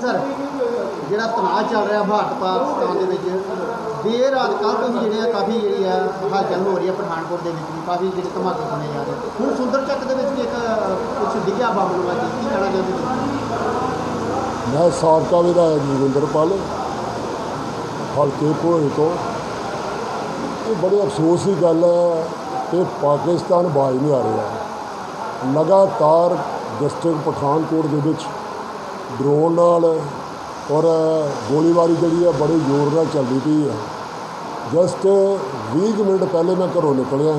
Sir ਜਿਹੜਾ ਤਣਾਅ ਚੱਲ ਰਿਹਾ ਭਾਰਤ ਪਾਕਿਸਤਾਨ ਦੇ ਵਿੱਚ ਦੇਰ ਰਾਤ ਕੱਲ੍ਹ ਤੋਂ ਵੀ ਜਿਹੜੇ ਆ, ਕਾਫੀ ਜਿਹੜੀ ਆ ਹਲਚਲ ਹੋ ਰਹੀ ਹੈ ਪਠਾਨਕੋਟ ਦੇ ਵਿੱਚ ਵੀ, ਕਾਫੀ ਜਿਹੜੇ ਧਮਾਕੇ ਸੁਣੇ ਜਾ ਰਹੇ ਹੁਣ ਸੁੰਦਰ ਚੱਕ ਦੇ ਵਿੱਚ ਵੀ ਇੱਕ ਕੁਝ ਡਿੱਗਿਆ ਬੰਬ ਨੂੰ ਅੱਜ, ਕੀ ਕਹਿਣਾ ਚਾਹੁੰਦੇ ਤੁਸੀਂ ਮੈਂ ਸਾਬਕਾ ਵਿਧਾਇਕ ਜੋਗਿੰਦਰਪਾਲ ਹਲਕੇ ਭੋਏ ਤੋਂ। ਇਹ ਬੜੇ ਅਫਸੋਸ ਦੀ ਗੱਲ ਹੈ ਕਿ ਪਾਕਿਸਤਾਨ ਬਾਜ ਨਹੀਂ ਆ ਰਿਹਾ। ਲਗਾਤਾਰ ਡਿਸਟ੍ਰਿਕਟ ਪਠਾਨਕੋਟ ਦੇ ਵਿੱਚ ਡਰੋਨ ਨਾਲ ਔਰ ਗੋਲੀਬਾਰੀ ਜਿਹੜੀ ਆ ਬੜੇ ਜ਼ੋਰ ਨਾਲ ਚੱਲਦੀ ਪਈ ਆ। ਜਸਟ 20 ਕੁ ਮਿੰਟ ਪਹਿਲੇ ਮੈਂ ਘਰੋਂ ਨਿਕਲਿਆ।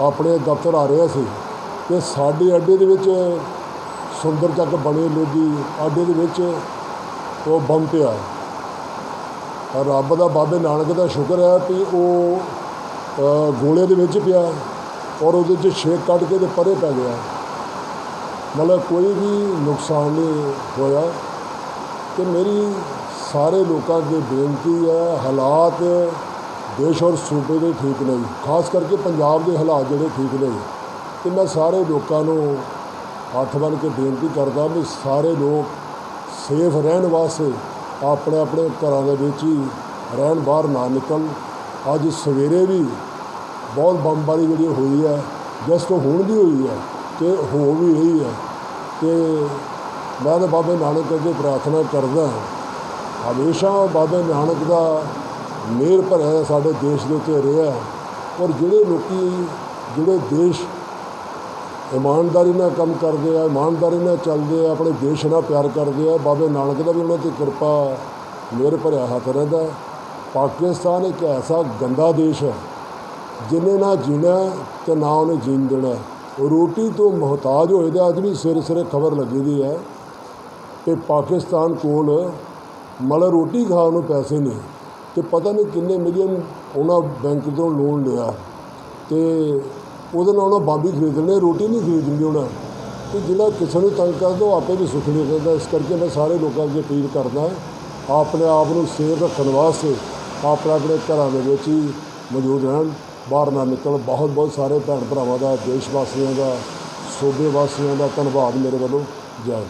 ਆਪਣੇ ਦਫ਼ਤਰ ਆ ਰਿਹਾ ਸੀ ਕਿ ਸਾਡੇ ਅੱਡੇ ਦੇ ਵਿੱਚ ਸੁੰਦਰ ਚੱਕ ਬਣੇ ਲੋਧੀ ਅੱਡੇ ਦੇ ਵਿੱਚ ਉਹ ਬੰਬ ਪਿਆ। ਰੱਬ ਦਾ ਬਾਬੇ ਨਾਨਕ ਦਾ ਸ਼ੁਕਰ ਹੈ ਕਿ ਉਹ ਗੋਲੇ ਦੇ ਵਿੱਚ ਪਿਆ ਔਰ ਉਹਦੇ 'ਚ ਛੇਕ ਕੱਢ ਕੇ ਤੇ ਪਰੇ ਪੈ ਗਿਆ। ਮਤਲਬ ਕੋਈ ਵੀ ਨੁਕਸਾਨ ਨਹੀਂ ਹੋਇਆ ਤੇ ਮੇਰੀ ਸਾਰੇ ਲੋਕਾਂ ਅੱਗੇ ਬੇਨਤੀ ਹੈ, ਹਾਲਾਤ ਦੇਸ਼ ਔਰ ਸੂਬੇ ਦੇ ਠੀਕ ਨਹੀਂ, ਖਾਸ ਕਰਕੇ ਪੰਜਾਬ ਦੇ ਹਾਲਾਤ ਜਿਹੜੇ ਠੀਕ ਨਹੀਂ ਤੇ ਮੈਂ ਸਾਰੇ ਲੋਕਾਂ ਨੂੰ ਹੱਥ ਬੰਨ੍ਹ ਕੇ ਬੇਨਤੀ ਕਰਦਾ ਵੀ ਸਾਰੇ ਲੋਕ ਸੇਫ ਰਹਿਣ ਵਾਸਤੇ ਆਪਣੇ ਆਪਣੇ ਘਰਾਂ ਦੇ ਵਿੱਚ ਹੀ ਰਹਿਣ, ਬਾਹਰ ਨਾ ਨਿਕਲ ਅੱਜ ਸਵੇਰੇ ਵੀ ਬਹੁਤ ਬੰਬਾਰੀ ਜਿਹੜੀ ਹੋਈ ਹੈ, ਜਿਸ ਤੋਂ ਹੁਣ ਵੀ ਹੋਈ ਹੈ ਤੇ ਹੋ ਵੀ ਰਹੀ ਹੈ। ਤੇ ਮੈਂ ਤਾਂ ਬਾਬੇ ਨਾਨਕ ਅੱਗੇ ਪ੍ਰਾਰਥਨਾ ਕਰਦਾ ਹਾਂ, ਹਮੇਸ਼ਾ ਬਾਬੇ ਨਾਨਕ ਦਾ ਮੇਰ ਭਰਿਆ ਸਾਡੇ ਦੇਸ਼ ਦੇ ਉੱਤੇ ਰਿਹਾ ਔਰ ਜਿਹੜੇ ਲੋਕੀ, ਜਿਹੜੇ ਦੇਸ਼ ਇਮਾਨਦਾਰੀ ਨਾਲ ਕੰਮ ਕਰਦੇ ਆ, ਇਮਾਨਦਾਰੀ ਨਾਲ ਚੱਲਦੇ ਆ, ਆਪਣੇ ਦੇਸ਼ ਨਾਲ ਪਿਆਰ ਕਰਦੇ ਆ, ਬਾਬੇ ਨਾਨਕ ਦਾ ਵੀ ਉਹਨਾਂ ਤੇ ਕਿਰਪਾ ਮੇਰ ਭਰਿਆ ਹੱਥ ਰਹਿੰਦਾ ਪਾਕਿਸਤਾਨ ਇੱਕ ਐਸਾ ਗੰਦਾ ਦੇਸ਼ ਹੈ, ਜਿਹਨੇ ਨਾ ਜੀਣਾ ਤੇ ਨਾ ਉਹਨੇ ਜੀਣ ਦੇਣਾ ਰੋਟੀ ਤੋਂ ਮੁਹਤਾਜ ਹੋਏ ਦੇ ਅੱਜ ਵੀ ਸਿਰ ਸਿਰੇ ਖਬਰ ਲੱਗੀ ਦੀ ਹੈ ਕਿ ਪਾਕਿਸਤਾਨ ਕੋਲ ਮਤਲਬ ਰੋਟੀ ਖਾਣ ਨੂੰ ਪੈਸੇ ਨਹੀਂ ਤੇ ਪਤਾ ਨਹੀਂ ਕਿੰਨੇ ਮਿਲੀਅਨ ਉਹਨਾਂ ਬੈਂਕ ਤੋਂ ਲੋਨ ਲਿਆ ਤੇ ਉਹਦੇ ਨਾਲ ਉਹਨਾਂ ਬਾਬੀ ਖਰੀਦਣੇ, ਰੋਟੀ ਨਹੀਂ ਖਰੀਦਣੀ ਉਹਨਾਂ ਤੇ ਜਿਹੜਾ ਕਿਸੇ ਨੂੰ ਤੰਗ ਕਰਦਾ, ਉਹ ਆਪੇ ਵੀ ਸੁੱਖ ਨਹੀਂ ਕਰਦਾ। ਇਸ ਕਰਕੇ ਮੈਂ ਸਾਰੇ ਲੋਕਾਂ ਅੱਗੇ ਅਪੀਲ ਕਰਦਾ, ਆਪਣੇ ਆਪ ਨੂੰ ਸੇਫ ਰੱਖਣ ਵਾਸਤੇ ਆਪਣੇ ਆਪਣੇ ਘਰਾਂ ਦੇ ਵਿੱਚ ਹੀ ਮੌਜੂਦ ਰਹਿਣ। ਬਾਹਰ ਨਾ ਨਿਕਲ। ਬਹੁਤ ਬਹੁਤ ਸਾਰੇ ਭੈਣ ਭਰਾਵਾਂ ਦਾ ਦੇਸ਼ ਵਾਸੀਆਂ ਦਾ, ਸੂਬੇ ਵਾਸੀਆਂ ਦਾ ਧੰਨਵਾਦ ਮੇਰੇ ਵੱਲੋਂ। ਜੈ